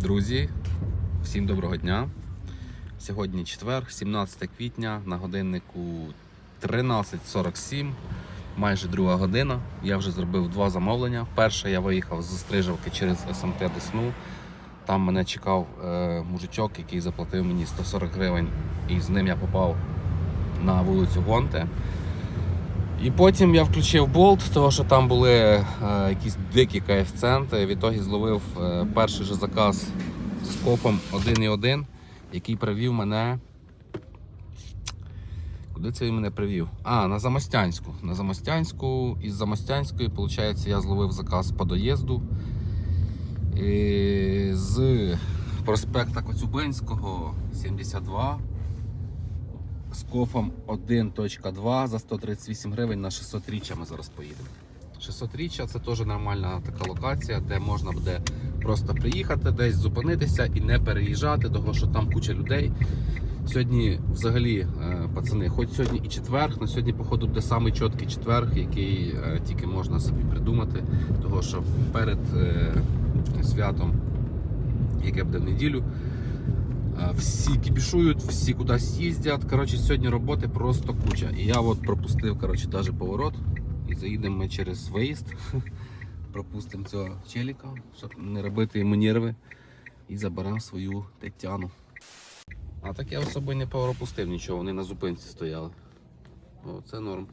Друзі, всім доброго дня. Сьогодні четвер, 17 квітня, на годиннику 13.47, майже друга година. Я вже зробив два замовлення. Перше я виїхав з Стрижавки через СМТ Десну. Там мене чекав е, мужичок, який заплатив мені 140 гривень, і з ним я попав на вулицю Гонте. І потім я включив болт, тому що там були е, якісь дикі коефіцієнти. Відтоді зловив е, перший же заказ з кофом 1,1, який привів мене. Куди це він мене привів? А, на Замостянську. На Замостянську. Із Замостянської, виходить, я зловив заказ по доїзду. І з проспекта Коцюбинського 72 з кофом 1.2 за 138 гривень на 600 річчя ми зараз поїдемо. 600 річчя це теж нормальна така локація, де можна буде просто приїхати, десь зупинитися і не переїжджати, того що там куча людей. Сьогодні, взагалі, е, пацани, хоч сьогодні і четверг, на сьогодні, походу, буде самий чіткий четверг, який е, тільки можна собі придумати, того що перед е, святом, яке буде в неділю, Всі кіпішують, всі кудись їздять. Коротше, сьогодні роботи просто куча. І я от пропустив коротше, навіть поворот. І заїдемо ми через виїзд. Пропустимо цього челіка, щоб не робити йому нерви. І заберемо свою Тетяну. А так я особо не пропустив нічого, вони на зупинці стояли. О, це норм.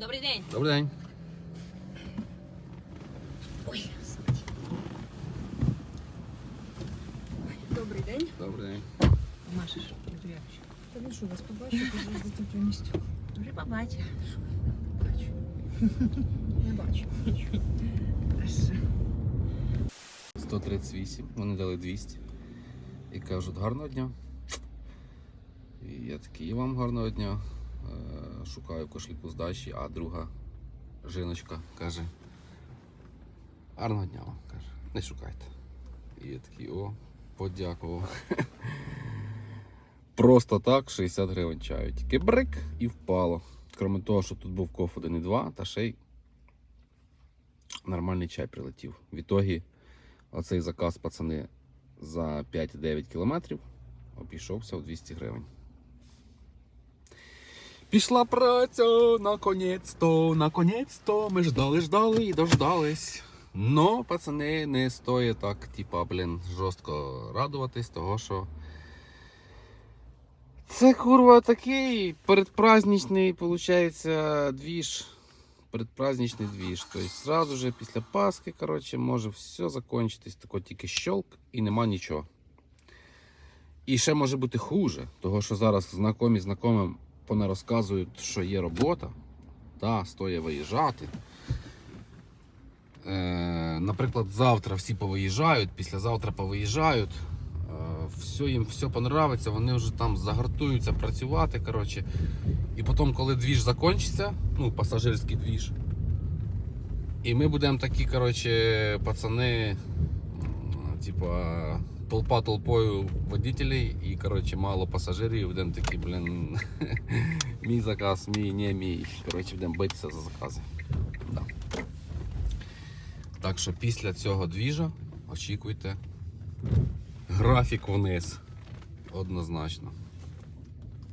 Добрий день. Добрий день. Ой, Добрий день. Добрий день. Маша, що ти? Та ну що, вас побачу, поїздити повністю. Вже побачив. Не бачу. 138, вони дали 200. І кажуть, гарного дня. І я такий, і вам гарного дня. Е, Шукаю кошельку здачі, а друга жіночка каже, гарного дня вам каже, не шукайте. І я такий, о, подякував. Просто так 60 гривень чаю. Тільки брик і впало. Крім того, що тут був коф 1,2, та ще й нормальний чай прилетів. В ітогі Оцей заказ, пацани, за 5-9 кілометрів обійшовся в 200 гривень. Пішла праця, наконець-то, наконець-то. Ми ждали, ждали і дождались. Но, пацани, не стоїть так, типа, блін, жорстко радуватись, того що. Це курва такий передпраздничний, виходить, двіж предпраздничный движ. То есть сразу же після Пасхи, короче, може все закончитись, тако тільки щелк і нема нічого. І ще може бути хуже, того що зараз знайомі знайомим понарозказують, що є робота, та, стоїть виїжджати. Е, наприклад, завтра всі повиїжджають, післязавтра повиїжджають. Е, все їм все понравиться, вони вже там загартуються працювати. коротше. І потім, коли двіж закінчиться, ну, пасажирський двіж, і ми будемо такі, коротше, пацани, типа, толпа толпою водителей і, коротше, мало пасажирів, і будемо такі, блін, мій заказ, мій, не мій. Коротше, будемо битися за закази. Так що після цього двіжа очікуйте графік вниз. Однозначно.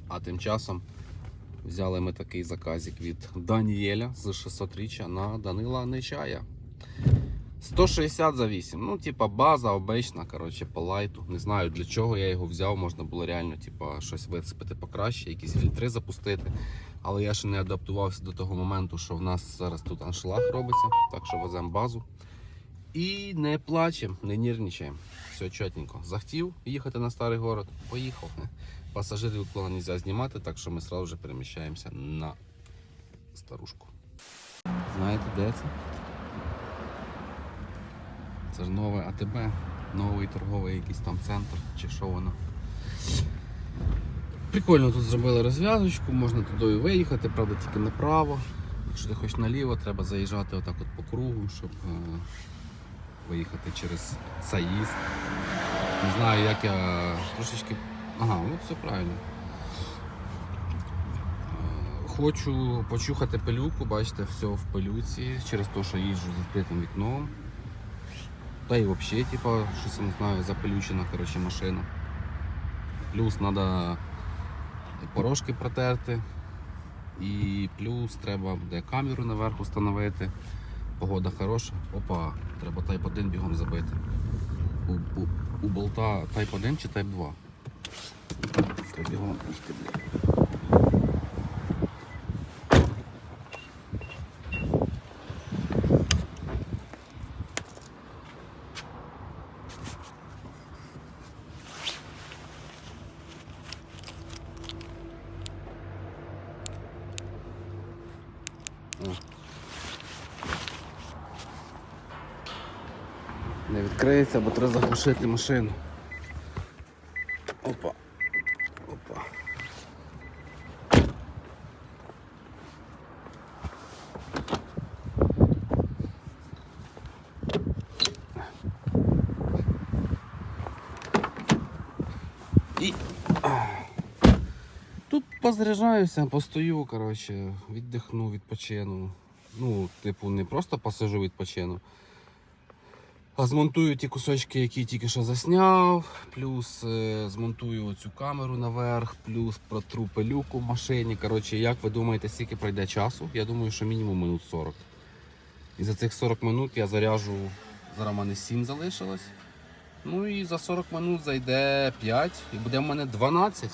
А тим часом взяли ми такий заказик від Даніеля з 600 річчя на Данила Нечая. 160 за 8. Ну, типа база обична, коротше, по лайту. Не знаю для чого я його взяв. Можна було реально типа, щось висипати покраще, якісь фільтри запустити. Але я ще не адаптувався до того моменту, що в нас зараз тут аншлаг робиться, так що веземо базу. І не плачемо, не нервничаємо. Все чотненько. Захотів їхати на старий город, поїхав. Пасажирів уклона не можна знімати, так що ми одразу же переміщаємося на старушку. Знаєте, де це? Це ж нове АТБ, новий торговий якийсь там центр, чи що воно. Прикольно тут зробили розв'язочку, можна туди і виїхати, правда тільки направо. Якщо ти хочеш наліво, треба заїжджати отак от по кругу, щоб е, виїхати через заїзд. Не знаю, як я трошечки. Ага, ну все правильно. Е, Хочу почухати пилюку, бачите, все в пилюці через те, що їжджу з відкритим вікном. Та й взагалі, типа, щось не знаю, запелючена коротше, машина. Плюс треба порожки протерти. І плюс треба буде камеру наверх встановити. Погода хороша. Опа, треба тайп 1 бігом забити. У, у, у болта Type 1 чи Type 2? Треба бігом їхати, блядь. О. Не бо треба заглушити машину. Опа. Опа. І тут позаряджаюся, постою, коротше, віддихну, відпочину. Ну, типу, не просто посижу, відпочину. Змонтую ті кусочки, які тільки що засняв, плюс е, змонтую цю камеру наверх, плюс протру пилюку в машині. Коротше, як ви думаєте, скільки пройде часу? Я думаю, що мінімум минут 40. І за цих 40 минут я заряжу, зараз в мене 7 залишилось. Ну і за 40 минут зайде 5 і буде в мене 12.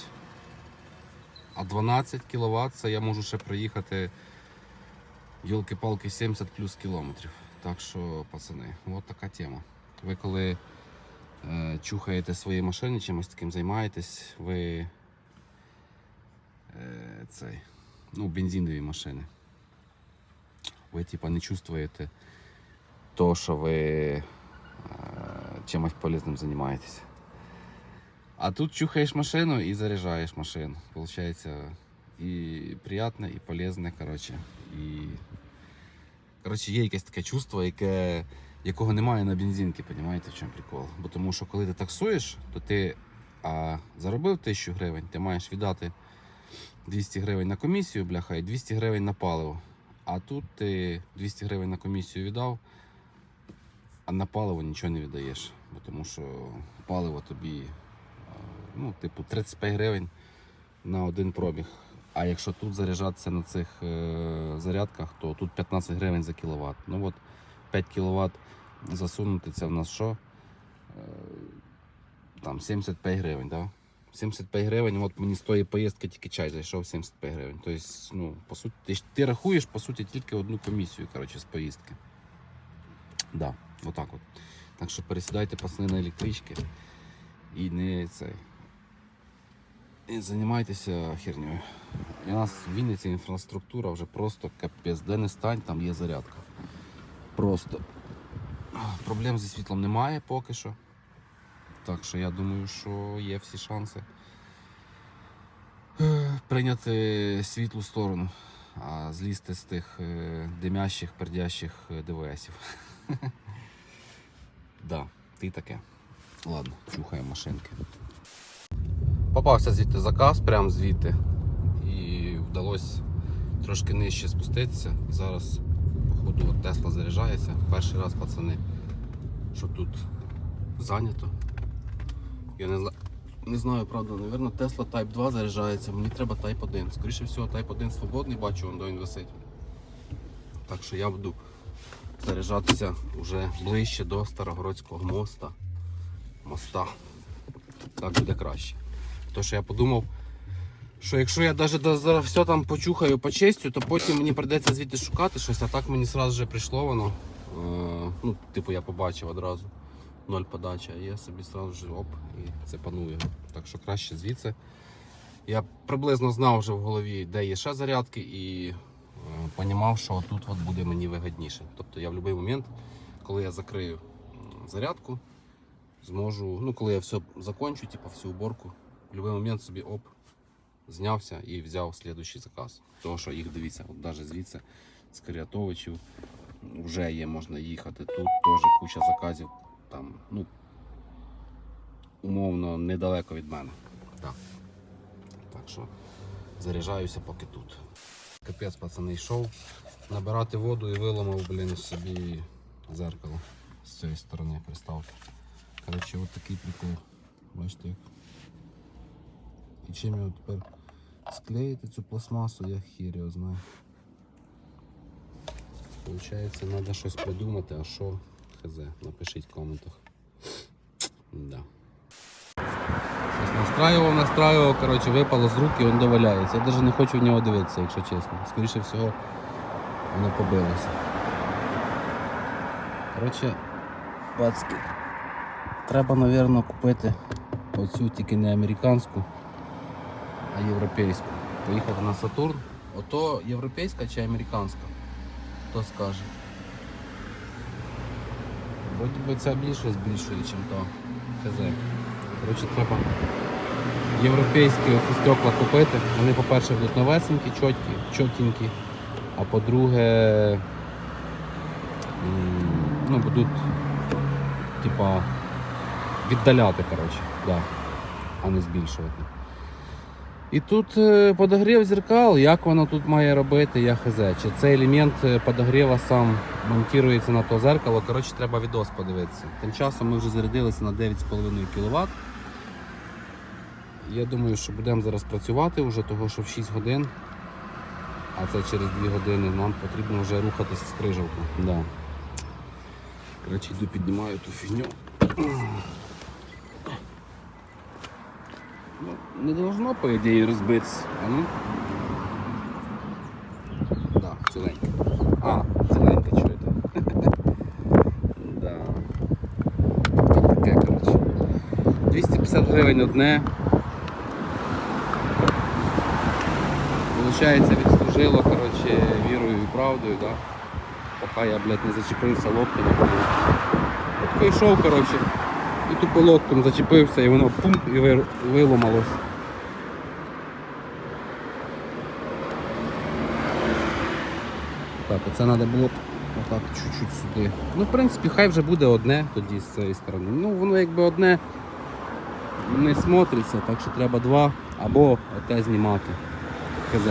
А 12 кВт це я можу ще проїхати йолки-палки 70 плюс кілометрів. Так що, пацани, от така тема. Ви коли е, чухаєте свої машини, чимось таким займаєтесь, ви е, цей, ну, бензинові машини. Ви типа не чувствуєте то, що ви е, чимось полезним займаєтесь. А тут чухаєш машину і заряджаєш машину. Получається і приємне, і полезне, коротше. І Коротше, є якесь таке чувство, яке, якого немає на бензинці, розумієте, в чому прикол? Бо тому що коли ти таксуєш, то ти а, заробив 1000 гривень, ти маєш віддати 200 гривень на комісію, бляха, і 200 гривень на паливо. А тут ти 200 гривень на комісію віддав, а на паливо нічого не віддаєш. Бо тому що паливо тобі, ну, типу, 35 гривень на один пробіг. А якщо тут заряджатися на цих е, зарядках, то тут 15 гривень за кіловат. Ну от 5 кіловат засунути це в нас що? Е, там 75 гривень, да? 75 гривень, от мені з тої поїздки тільки чай зайшов 75 гривень. Тобто, ну, по суті, ти, ти рахуєш по суті тільки одну комісію коротше, з поїздки. Да, отак от. Так що пересідайте пацани на електрички і не цей. І займайтеся хернею. У нас в Вінниці інфраструктура вже просто капець. Де не стань, там є зарядка. Просто. Проблем зі світлом немає поки що. Так що я думаю, що є всі шанси е, прийняти світлу сторону, а злізти з тих е, димящих, пердящих е, ДВСів. Да, ти таке. Ладно, чухаємо машинки. Попався звідти заказ, прямо звідти. І вдалося трошки нижче спуститися. Зараз, походу, Тесла заряджається. Перший раз, пацани, що тут зайнято. Я не, зна- не знаю, правда, напевно, Tesla Type 2 заряджається, мені треба Type 1. Скоріше всього, Type 1 свободний, бачу, вон де він висить. Так що я буду заряджатися вже ближче до Старогородського моста. Моста. Так буде краще. То що я подумав, що якщо я навіть зараз все там почухаю по честю, то потім мені прийдеться звідти шукати щось, а так мені одразу вже прийшло воно. Е, ну, типу я побачив одразу. Ноль подача, і я собі одразу ж оп і це паную. Так що краще звідси. Я приблизно знав вже в голові, де є ще зарядки, і е, понімав, що тут от буде мені вигідніше. Тобто я в будь-який момент, коли я закрию зарядку, зможу, ну коли я все закончу, типу всю уборку, будь-який момент собі оп, знявся і взяв слідуючий заказ. Тому що їх дивіться, от навіть звідси з Каріатовичів вже є, можна їхати. Тут теж куча заказів, там, ну, умовно, недалеко від мене. Так. так що заряджаюся поки тут. Капець, пацани, йшов набирати воду і виламав, блін, собі зеркало з цієї сторони, представте. Коротше, от такий прикол. Бачите як. І чим його тепер склеїти цю пластмасу, я хір його знаю. Получається, треба щось придумати, а що хз, напишіть в коментах. Да. Щось настраював, настраював, коротше, випало з рук і він доваляється. Я навіть не хочу в нього дивитися, якщо чесно. Скоріше всього, воно побилося. Коротше, пацки, треба, мабуть, купити оцю тільки не американську, а європейську. Поїхати на Сатурн. Ото європейська чи американська? Хто скаже? Вроді би ця більше збільшує, ніж то. ХЗ. Коротше, треба європейські оці стекла купити. Вони, по-перше, будуть новесенькі, чоткі, чотенькі, а по-друге, ну, будуть типа віддаляти, коротше, да, а не збільшувати. І тут е, подогрів зеркал, як воно тут має робити, я хз. Чи цей елемент е, подогріва сам монтується на то зеркало, коротше, треба відос подивитися. Тим часом ми вже зарядилися на 9,5 кВт. Я думаю, що будемо зараз працювати вже, того що в 6 годин, а це через 2 години нам потрібно вже рухатися в стрижавку. Да. Коротше, йду піднімаю ту фігню. Ну, не должно, по ідеї, розбитися. А ну. Да, ціленька. А, ціленька, чуєте? да. Таке, коротше. 250 гривень одне. Получається, відслужило, коротше, вірою і правдою, да? Поки я, блядь, не зачепився локтем. Я такий йшов, коротше, і тупо локтем зачепився і воно пум і виломалось. Так, оце треба було отак чуть-чуть сюди. Ну, в принципі, хай вже буде одне тоді з цієї сторони. Ну, воно якби одне не смотриться, так що треба два або оте знімати. КЗ.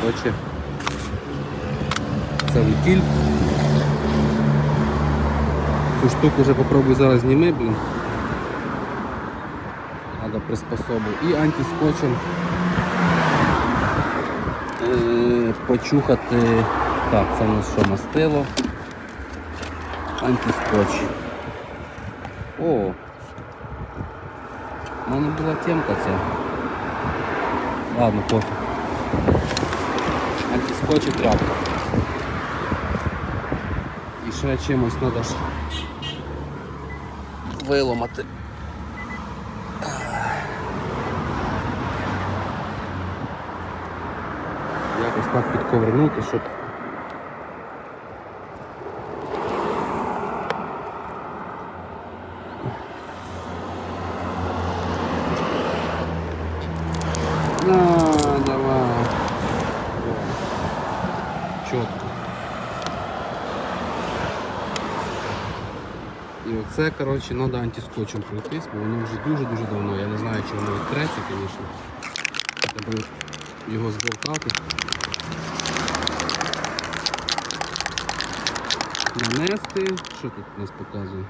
Коротше, це утіль. Цю штуку вже попробуй зараз зніми, блін. Треба приспособу. І антискотчем е, почухати. Так, це у нас що мастило. Антискотч. О! У мене була темка ця. Ладно, пофіг. Антискотч і тряпка. І ще чимось треба виламати. Якось так підковернути, щоб На, давай. Чітко. І оце, коротше, треба антискотчем пройтись, бо воно вже дуже-дуже давно. Я не знаю, чи воно відтреться, звісно. Треба його зболтати. Нанести. Що тут у нас показує?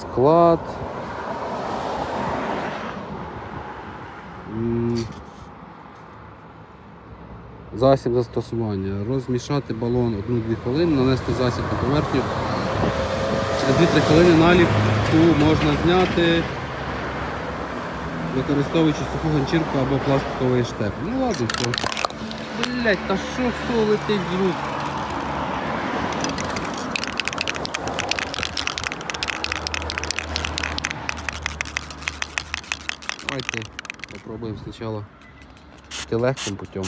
Склад. Засіб застосування. Розмішати балон 1-2 хвилини, нанести засіб на поверхню. Через 2-3 хвилини наліпку можна зняти, використовуючи суху ганчірку або пластиковий штеп. Ну ладно, все. Блять, та що все летить з рук? Давайте попробуем сначала легким путем.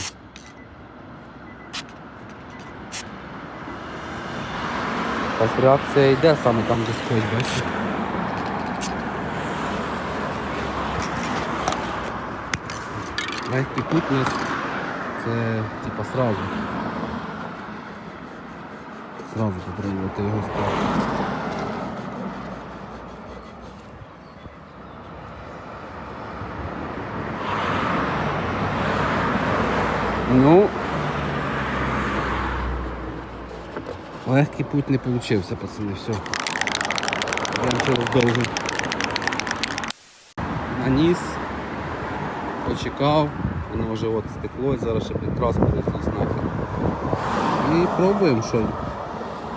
Якась реакція йде саме там, де скотч, бачите? Легкий кут це типа сразу. Сразу попробувати його ставити. Легкий путь не получився, пацани, все. Йдемо через довгий. Наніс, почекав, воно вже от стекло, зараз ще підкраску десь нахер. І пробуємо що.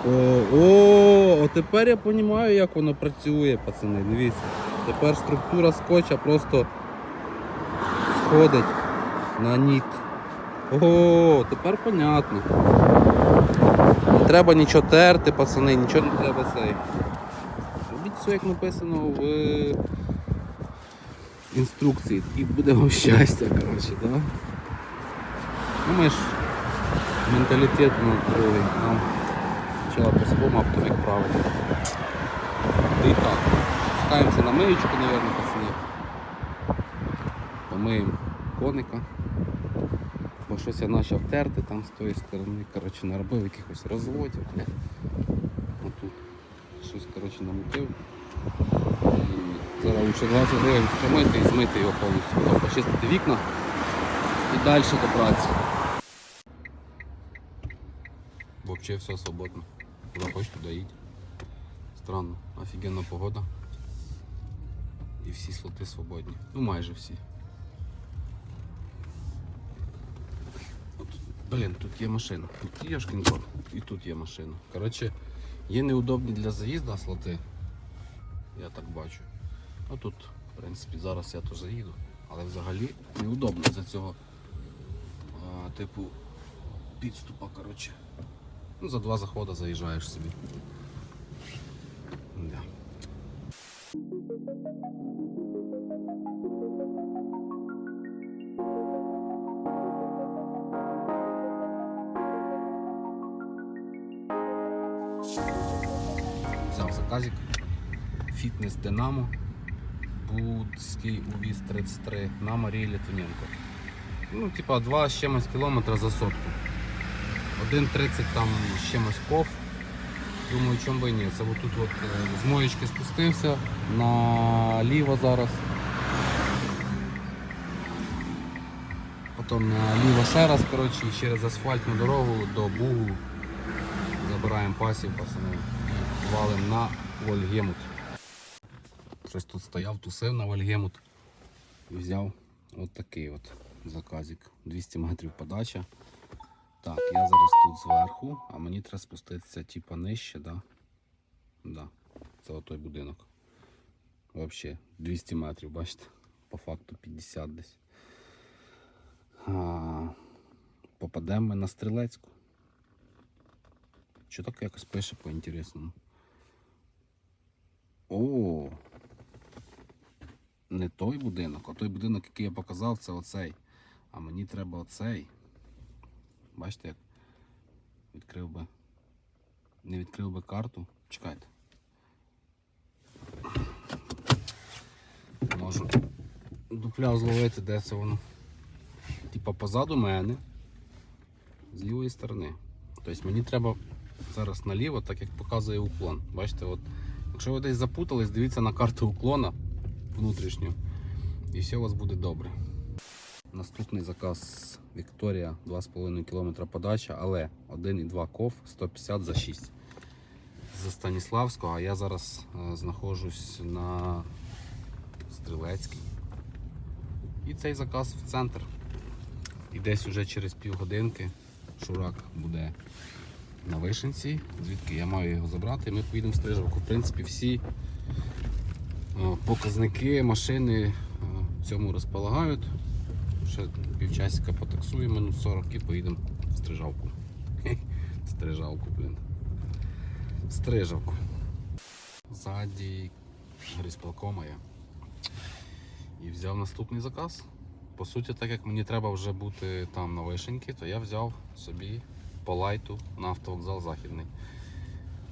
О, о, о, тепер я розумію, як воно працює, пацани. Дивіться. Тепер структура скотча просто сходить на ніт. О, тепер понятно. Не треба нічого терти, пацани, нічого не треба цей. Робіть все, як написано в інструкції. І буде вам щастя, коротше, да? Ну ми ж менталітет у нас другий. Нам спочатку по-своєму, а потім як. Та і так. Спускаємося на миючку, мабуть, пацани. Помиємо коника. Щось я почав терти там з тої сторони, коротше, наробив якихось розводів. Отут щось коротше, намутив. І зараз лучше 20 гривень стромити і змити його повністю, потім почистити вікна і далі до праці. Взагалі все свободно. Куди хочеш, туди їдь. Странно, офігенна погода. І всі слоти свободні. Ну майже всі. Блін, тут є машина. Тут є шкінкор. І тут є машина. Коротше, є неудобні для заїзду слоти. Я так бачу. А тут, в принципі, зараз я то заїду. Але взагалі неудобно за цього а, типу підступа, коротше. Ну, за два заходи заїжджаєш собі. Взяв заказик. Фітнес Динамо. Будський увіз 33 на Марії Літвиненко. Ну, типа 2 з чимось кілометра за сотку. 1.30 там з чимось ков. Думаю, чому би і ні. Це отут от е, з моєчки спустився наліво зараз. Потім наліво ще раз, коротше, через асфальтну дорогу до Бугу забираємо пасів, пацани, і валимо на Вольгемут. Щось тут стояв, тусив на Вольгемут і взяв от такий от заказик. 200 метрів подача. Так, я зараз тут зверху, а мені треба спуститися типа нижче, да? Да. Це отой будинок. Взагалі 200 метрів, бачите? По факту 50 десь. А, попадемо ми на стрілецьку. Що так якось пише по-інтересному? О! Не той будинок, а той будинок, який я показав, це оцей. А мені треба оцей. Бачите, як відкрив би. Не відкрив би карту. Чекайте. Можу дупля зловити, де це воно. Типа позаду мене. З лівої сторони. Тобто мені треба зараз наліво, так як показує уклон. Бачите, от, якщо ви десь запутались, дивіться на карту уклона внутрішню. І все у вас буде добре. Наступний заказ Вікторія 2,5 км подача, але 1,2 ков 150 за 6. За Станіславського, а я зараз е, знаходжусь на Стрілецькій. І цей заказ в центр. І десь уже через півгодинки Шурак буде на вишенці, звідки я маю його забрати, ми поїдемо в Стрижавку. В принципі, всі е, показники машини е, в цьому розполагають. Ще півчасика потаксуємо, минут 40 і поїдемо в Стрижавку. Стрижавку, блін. Стрижавку. Ззаді грізполкома я. І взяв наступний заказ. По суті, так як мені треба вже бути там на вишеньки, то я взяв собі по лайту на автовокзал Західний.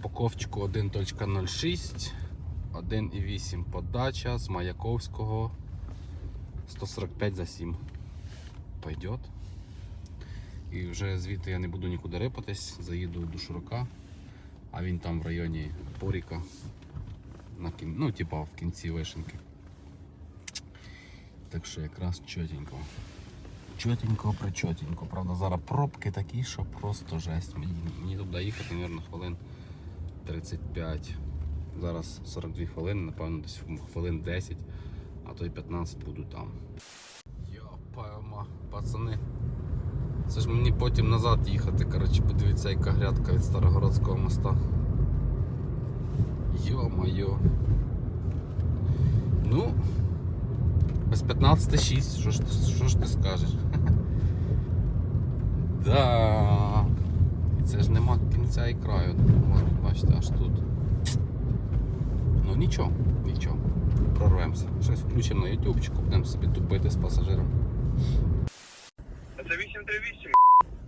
По ковчику 1.06, 1,8 подача з Маяковського 145 за 7. Пойдет. І вже звідти я не буду нікуди рипатись, заїду до Широка, а він там в районі Поріка. На кін... Ну, типа в кінці вишенки. Так що якраз чотенько. Чотенько, причотенько. Правда, зараз пробки такі, що просто жесть. Мені, мені туди їхати, мабуть, хвилин 35. Зараз 42 хвилини, напевно, десь хвилин 10, а то й 15 буду там. Йопайма, пацани. Це ж мені потім назад їхати. Коротше, подивіться, яка грядка від Старогородського моста. Йо-моє. Ну, без 15-6, що ж, що ж ти скажеш? Да. І це ж нема кінця і краю. От, бачите, аж тут. Ну нічого, нічого. Прорвемося. Щось включимо на ютубчику, будемо собі тупити з пасажиром. А це 838,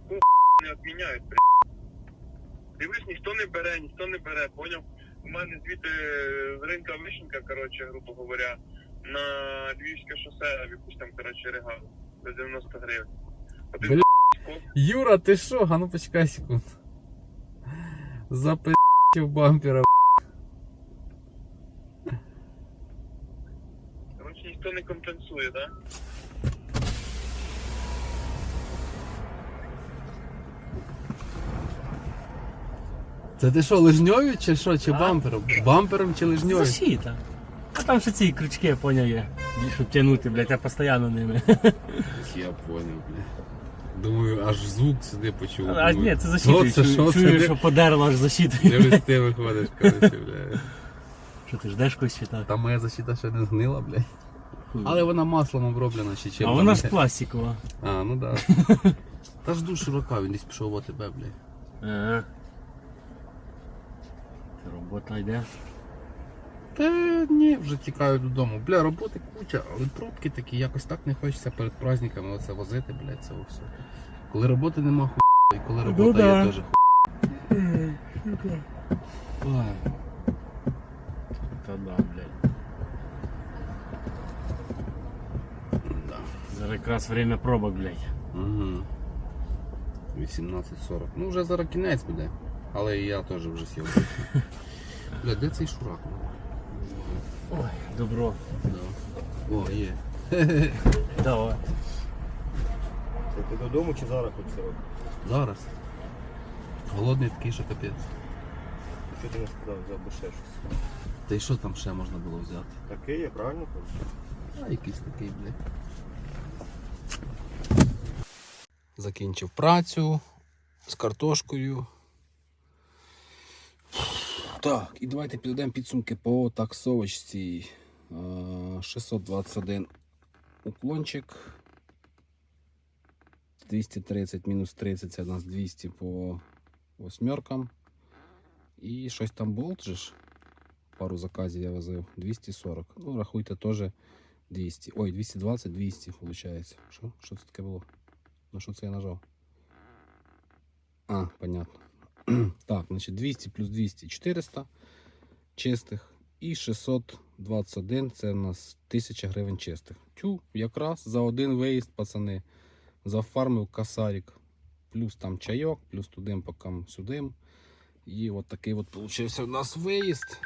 Ку не відміняють, блядь. Дивись, ніхто не бере, ніхто не бере, поняв? У мене звідти з ринка Вишенька, коротше, грубо говоря, на Львівське шосе, в якусь там, коротше, регалу. За 90 гривень. Один. Юра, ти що? А ну почекай секунду. Запи***ів бампера. Коротше, ніхто не компенсує? Да? Це ти що, лижньою чи що? Чи А? бампером? Бампером чи лижньою? Защита. А там ще ці крючки, я поняв є. Щоб тягнути, блядь, я постійно ними. Я понял, бля. Думаю, аж звук сюди почув. А ні, це защита. Що це, що? Чую, що подерло аж защитою. Дивись, ти виходиш, коротше, бля. Що ти ждеш когось чи так? Та моя защита ще не згнила, бля. Але вона маслом оброблена чи чим. А вона ж пластикова. А, ну да. Та ж дуже широка, він десь пішов в ОТБ, бля. Ага. Робота йде. Та ні, вже тікаю додому. Бля, роботи куча, але пробки такі, якось так не хочеться перед праздниками оце возити, бля, це все. Коли роботи нема ху, і коли робота да. є теж ху. Ой. Та да, блядь. Да. Зараз якраз время пробок, блядь. Угу. 18.40. Ну вже зараз кінець буде. Але і я теж вже сів. Бля, де цей шурак? Ой, добро. Да. О, є. Давай. Це ти додому чи зараз хоч сирок? Зараз. Голодний такий, що капець. Що ти не сказав, взяв би ще щось? Та й що там ще можна було взяти? Таке є, правильно кажу? А якийсь такий, бля. Закінчив працю з картошкою. Так, і давайте підведемо підсумки по таксовочці. Е, 621 уклончик. 230 мінус 30 це у нас 200 по восьмеркам. І щось там болт же ж. Пару заказів я возив. 240. Ну, рахуйте теж 200. Ой, 220, 200 виходить. Що? Що це таке було? На що це я нажав? А, понятно. так, значить 200 плюс 200 400 чистих. І 621 це у нас 1000 гривень чистих. Тю, якраз за один виїзд, пацани. Зафармив касарик. Плюс там чайок, плюс тудим покам сюдим. І от такий от получився у нас виїзд.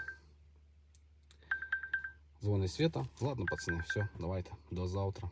Дзвонить Света. Ладно, пацани, все, давайте, до завтра.